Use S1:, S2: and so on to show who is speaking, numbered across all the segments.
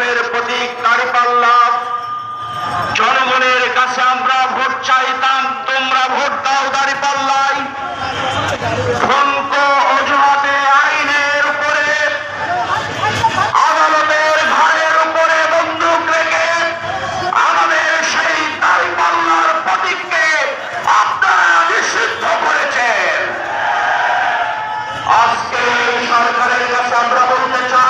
S1: ইনসাফের প্রতীক দাঁড়িপাল্লা জনগণের কাছে আমরা ভোট চাইতাম, তোমরা ভোট দাও উপরে বন্দুক রেখে সেই প্রতীককে নিষিদ্ধ করেছেন। আজকে সরকারের কাছে আমরা বলতে চাই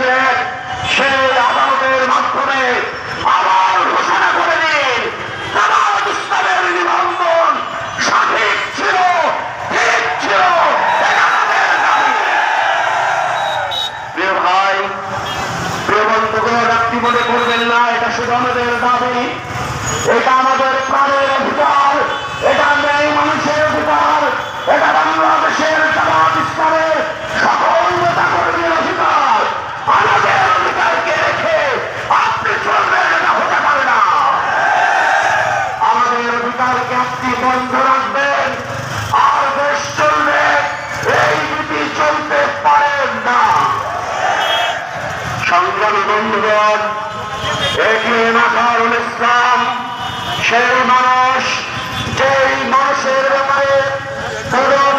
S1: করেছেন সেই আদালতের মাধ্যমে আবার ঘোষণা করে দিন ইসলামের নিবন্ধন সঠিক ছিল ভাই মনে করবেন না, এটা শুধু আমাদের দাবি, এটা আমাদের প্রাণের বন্ধুগণ এগিয়ে নাকারুল ইসলাম সেই মানুষ যেই মানুষের ব্যাপারে কোন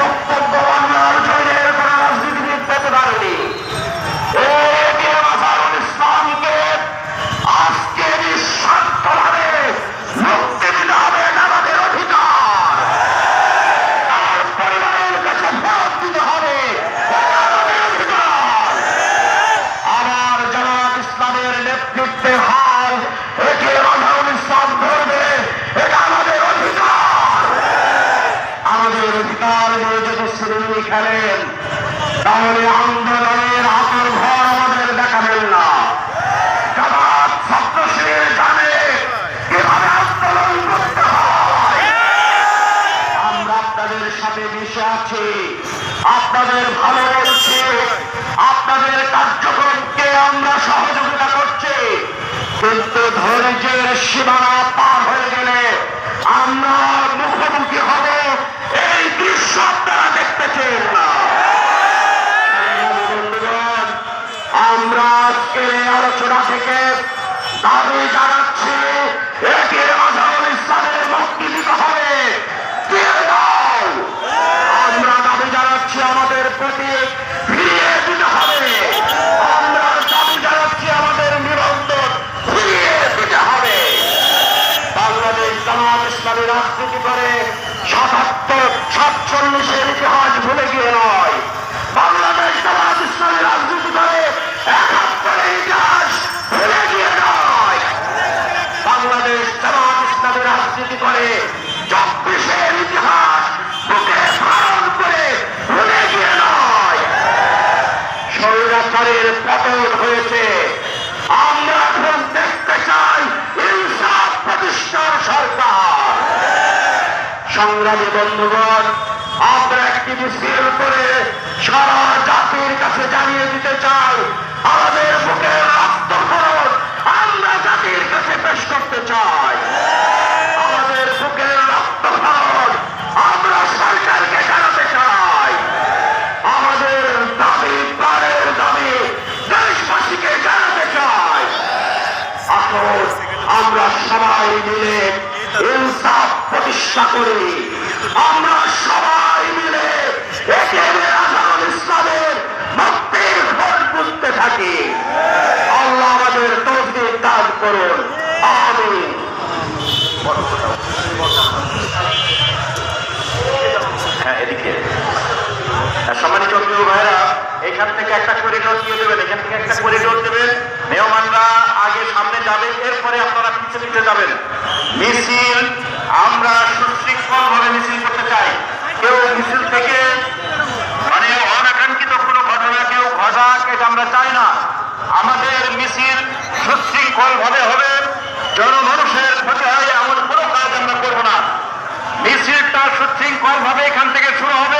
S1: খেলেন। তাহলে আন্দোলনের হাতের ঘর আমাদের দেখাবেন না। জানে কীভাবে আন্দোলন করতে আমরা আপনাদের সাথে মিশে আছি। আপনাদের ভালো বলছি আপনাদের কার্যক্রমকে আমরা সহযোগিতা করছি। কিন্তু ধৈর্যের সীমানা ইসলামী রাজনীতি করে সাতাত্তর, সাতচল্লিশের ইতিহাস ভুলে গিয়ে নয়। বাংলাদেশ জামাত ইসলামী রাজনীতি করে ইতিহাস ভুলে গিয়ে নয়। বাংলাদেশ জামাত ইসলামী রাজনীতি করে চব্বিশের ইতিহাস বুকে ধারণ করে ভুলে গিয়ে নয়। স্বৈরাচারের পতন সংগ্রামী বন্ধুগণ, আমরা একটি মিছিল করে সারা জাতির কাছে জানিয়ে দিতে চাই, আমাদের বুকের রক্তক্ষরণ আমরা জাতির কাছে পেশ করতে চাই। আমরা সবাই মিলে ইনসাফ প্রতিষ্ঠা করি। আমরা সবাই মিলে একে আজহারুল ইসলামের মুক্তির ভোট বুঝতে থাকি। আল্লাহ করুন। আমিন। হ্যাঁ এদিকে। সম্মানিত প্রিয় এখান থেকে একটা করিডোর দিয়ে দেবেন, এখান থেকে একটা করিডোর দেবেন। মেহমানরা আগে সামনে যাবেন এরপরে আপনারা পিছে পিছে যাবেন। মিছিল আমরা সুশৃঙ্খল ভাবে মিছিল করতে চাই কেউ মিছিল থেকে মানে অনাকাঙ্ক্ষিত কোনো ঘটনা কেউ ঘটাক এটা আমরা চাই না। আমাদের মিছিল সুশৃঙ্খলভাবে হবে। জনমানুষের ক্ষতি হয় এমন কোনো কাজ আমরা করব না। মিছিলটা সুশৃঙ্খলভাবে এখান থেকে শুরু হবে।